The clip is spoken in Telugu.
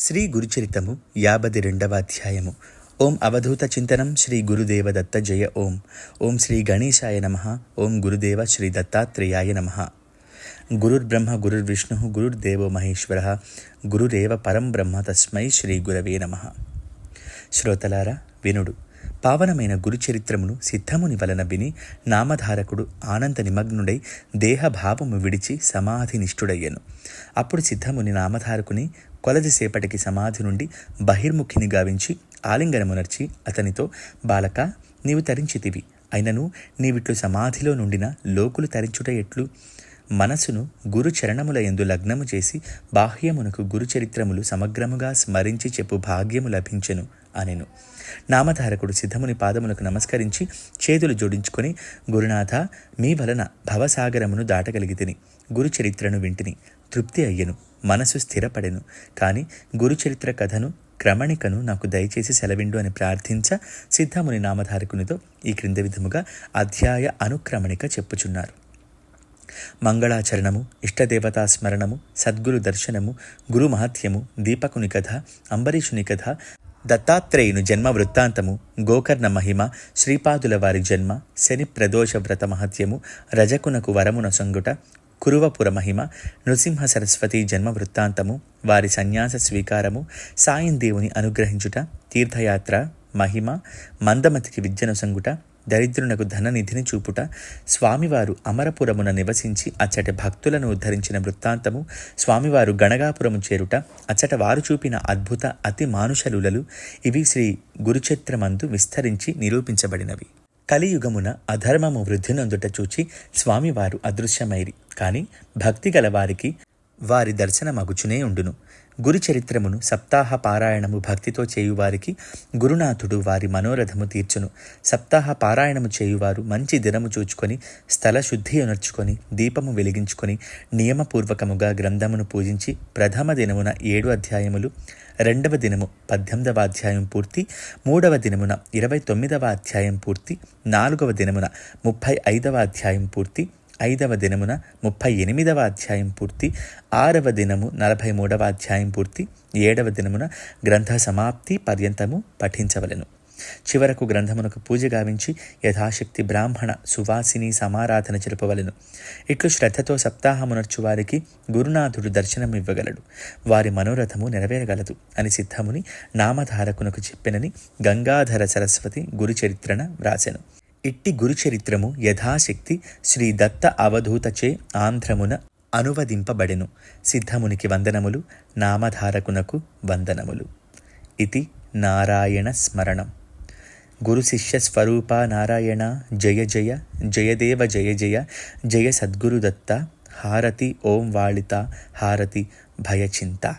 శ్రీ గురుచరితము యాభై రెండవ అధ్యాయము. ఓం అవధూత చింతనం శ్రీ గురుదేవ దత్త జయ ఓం. ఓం శ్రీ గణేశాయ నమ. ఓం గురుదేవ శ్రీ దత్తాత్రేయాయ నమ. గురుర్బ్రహ్మ గురుర్విష్ణు గురుర్దేవో మహేశ్వర. గురురేవ పరం బ్రహ్మ తస్మై శ్రీ గురవే నమ. శ్రోతలారా వినుడు. పావనమైన గురుచరిత్రమును సిద్ధముని వలన విని నామధారకుడు ఆనంద నిమగ్నుడై దేహభావము విడిచి సమాధినిష్ఠుడయ్యను. అప్పుడు సిద్ధముని నామధారకుని కొలదిసేపటికి సమాధి నుండి బహిర్ముఖిని గావించి ఆలింగనమునర్చి అతనితో బాలక నీవు తరించితివి. అయినను నీవిట్లు సమాధిలో నుండిన లోకులు తరించుట ఎట్లు? మనసును గురు చరణముల ఎందు లగ్నము చేసి బాహ్యమునకు గురుచరిత్రములు సమగ్రముగా స్మరించి చెప్పు భాగ్యము లభించెను అనెను. నామధారకుడు సిద్ధముని పాదములకు నమస్కరించి చేతులు జోడించుకొని గురునాథ మీ వలన భవసాగరమును దాటగలిగితిని గురుచరిత్రను వింటిని తృప్తి అయ్యెను మనసు స్థిరపడెను. కాని గురుచరిత్ర కథను క్రమణికను నాకు దయచేసి సెలవిండు అని ప్రార్థించ సిద్ధముని నామధారకునితో ఈ క్రింద విధముగా అధ్యాయ అనుక్రమణిక చెప్పుచున్నారు. మంగళాచరణము ఇష్టదేవతా స్మరణము సద్గురు దర్శనము గురు మహత్యము దీపకుని కథ అంబరీషుని కథ దత్తాత్రేయుని జన్మ వృత్తాంతము గోకర్ణ మహిమ శ్రీపాదుల వారి జన్మ శని ప్రదోష వ్రత మహత్యము రజకునకు వరమున సంగుట కురువపుర మహిమ నృసింహ సరస్వతి జన్మ వృత్తాంతము వారి సన్యాస స్వీకారము సాయం దేవుని అనుగ్రహించుట తీర్థయాత్ర మహిమ మందమతికి విద్యను సంగుట దరిద్రునకు ధననిధిని చూపుట. స్వామివారు అమరపురమున నివసించి అచ్చట భక్తులను ఉద్ధరించిన వృత్తాంతము స్వామివారు గణగాపురము చేరుట. అచ్చట వారు చూపిన అద్భుత అతి మానుషలులలు ఇవి శ్రీ గురుచరిత్రమందు విస్తరించి నిరూపించబడినవి. కలియుగమున అధర్మము వృద్ధినందుట చూచి స్వామివారు అదృశ్యమైరి. కానీ భక్తి గల వారికి వారి దర్శనమగుచునే ఉండును. గురుచరిత్రమును సప్తాహ పారాయణము భక్తితో చేయువారికి గురునాథుడు వారి మనోరథము తీర్చును. సప్తాహ పారాయణము చేయువారు మంచి దినము చూచుకొని స్థల శుద్ధి ఉనర్చుకొని దీపము వెలిగించుకొని నియమపూర్వకముగా గ్రంథమును పూజించి ప్రథమ దినమున ఏడు అధ్యాయములు రెండవ దినము పద్దెనిమిదవ అధ్యాయం పూర్తి మూడవ దినమున ఇరవై తొమ్మిదవ అధ్యాయం పూర్తి నాలుగవ దినమున ముప్పై ఐదవ అధ్యాయం పూర్తి ఐదవ దినమున ముప్పై ఎనిమిదవ అధ్యాయం పూర్తి ఆరవ దినము నలభై మూడవ అధ్యాయం పూర్తి ఏడవ దినమున గ్రంథ సమాప్తి పర్యంతము పఠించవలెను. చివరకు గ్రంథమునకు పూజ గావించి యథాశక్తి బ్రాహ్మణ సువాసిని సమారాధన జరపవలెను. ఇట్లు శ్రద్ధతో సప్తాహమునర్చు వారికి గురునాథుడు దర్శనం ఇవ్వగలడు. వారి మనోరథము నెరవేరగలదు అని సిద్ధముని నామధారకునకు చెప్పినని గంగాధర సరస్వతి గురుచరిత్రన వ్రాసెను. ఇట్టి గురుచరిత్రము యథాశక్తి శ్రీ దత్త అవధూతచే ఆంధ్రమున అనువదింపబడెను. సిద్ధమునికి వందనములు నామధారకునకు వందనములు. ఇది నారాయణ స్మరణం. గురు శిష్య స్వరూప నారాయణ జయ జయ జయదేవ జయ జయ జయ సద్గురుదత్త హారతి ఓం వాళిత హారతి భయచింత